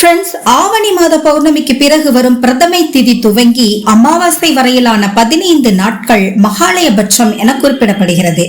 Friends ஆவணி மாத பௌர்ணமிக்கு பிறகு வரும் பிரதமை திதி துவங்கி அமாவாசை வரையிலான பதினைந்து நாட்கள் மகாலயபட்சம் என குறிப்பிடப்படுகிறது.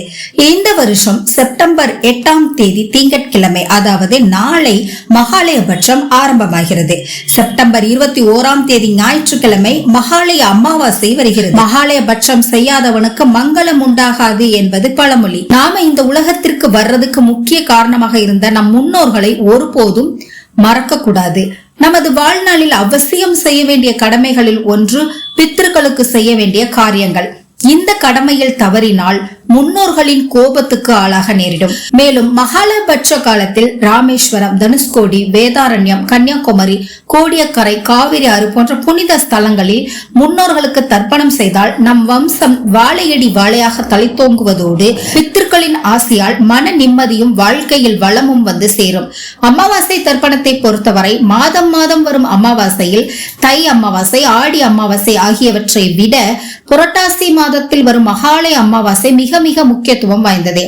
இந்த வருஷம் செப்டம்பர் எட்டாம் தேதி திங்கட்கிழமை அதாவது நாளை மகாலயபட்சம் ஆரம்பமாகிறது. செப்டம்பர் இருபத்தி ஓராம் தேதி ஞாயிற்றுக்கிழமை மகாலய அமாவாசை வருகிறது. மகாலயபட்சம் செய்யாதவனுக்கு மங்களம் உண்டாகாது என்பது பழமொழி. நாம இந்த உலகத்திற்கு வர்றதுக்கு முக்கிய காரணமாக இருந்த நம் முன்னோர்களை ஒருபோதும் மறக்க கூடாது நமது வாழ்நாளில் அவசியம் செய்ய வேண்டிய கடமைகளில் ஒன்று பித்திருக்களுக்கு செய்ய வேண்டிய காரியங்கள். இந்த கடமையில் தவறினால் முன்னோர்களின் கோபத்துக்கு ஆளாக நேரிடும். மேலும் மகாலபட்ச காலத்தில் ராமேஸ்வரம் தனுஷ்கோடி வேதாரண்யம் கன்னியாகுமரி கோடியக்கரை காவிரி ஆறு போன்ற புனித ஸ்தலங்களில் முன்னோர்களுக்கு தர்ப்பணம் செய்தால் நம் வம்சம் வாழையடி வாழையாக தலைத்தோங்குவதோடு பித்திருக்களின் ஆசையால் மன நிம்மதியும் வாழ்க்கையில் வளமும் வந்து சேரும். அமாவாசை தர்ப்பணத்தை பொறுத்தவரை மாதம் மாதம் வரும் அமாவாசையில் தை அமாவாசை ஆடி அமாவாசை ஆகியவற்றை விட புரட்டாசி மாதத்தில் வரும் மகாலய அமாவாசை மிக மிக முக்கியத்துவம் வாய்ந்தது.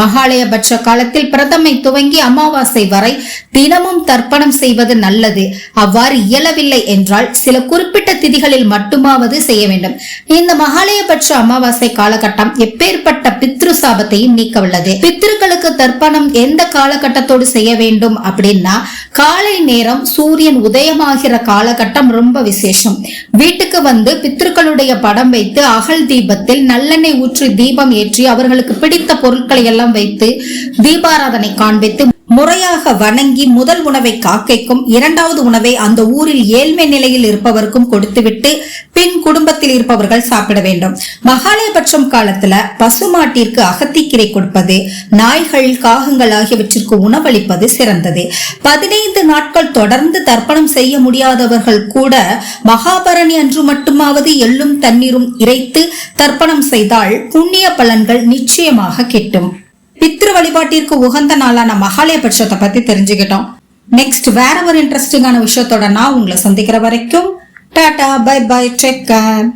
மகாலயபட்ச காலத்தில் பிரதமை துவங்கி அமாவாசை வரை தினமும் தர்ப்பணம் செய்வது நல்லது. அவ்வாறு இயலவில்லை என்றால் சில குறிப்பிட்ட திதிகளில் மட்டுமாவது செய்ய வேண்டும். இந்த மகாலயபட்ச அமாவாசை காலகட்டம் எப்பேற்பட்ட பித்த சாபத்தையும் நீக்க உள்ளது பித்திருக்களுக்கு தர்ப்பணம் எந்த காலகட்டத்தோடு செய்ய வேண்டும் அப்படின்னா காலை நேரம் சூரியன் உதயமாகிற காலகட்டம் ரொம்ப விசேஷம். வீட்டுக்கு வந்து பித்திருக்களுடைய படம் வைத்து அகல் தீபத்தில் நல்லெண்ணெய் ஊற்றி தீபம் ஏற்றி அவர்களுக்கு பிடித்த பொருட்களை எல்லாம் வைத்து தீபாராதனை காண்பித்து முறையாக வணங்கி முதல் உணவை காக்கைக்கும் இரண்டாவது உணவை அந்த ஊரில் ஏழ்மை நிலையில் இருப்பவருக்கும் கொடுத்துவிட்டு பின் குடும்பத்தில் இருப்பவர்கள் சாப்பிட வேண்டும். மகாலயபட்சம் காலத்துல பசுமாட்டிற்கு அகத்திக்கீரை கொடுப்பது நாய்கள் காகங்கள் ஆகியவற்றிற்கு உணவளிப்பது சிறந்தது. பதினைந்து நாட்கள் தொடர்ந்து தர்ப்பணம் செய்ய முடியாதவர்கள் கூட மகாபரணி அன்று மட்டுமாவது எள்ளும் தண்ணீரும் இறைத்து தர்ப்பணம் செய்தால் புண்ணிய பலன்கள் நிச்சயமாக கிட்டும். பித்ரு வழிபாட்டிற்கு உகந்த நாளான மகாலயபட்சத்தை பத்தி தெரிஞ்சுக்கிட்டோம். நெக்ஸ்ட் வேற ஒரு இன்ட்ரெஸ்டிங்கான விஷயத்தோட நான் உங்களை சந்திக்கிற வரைக்கும் tata bye bye take care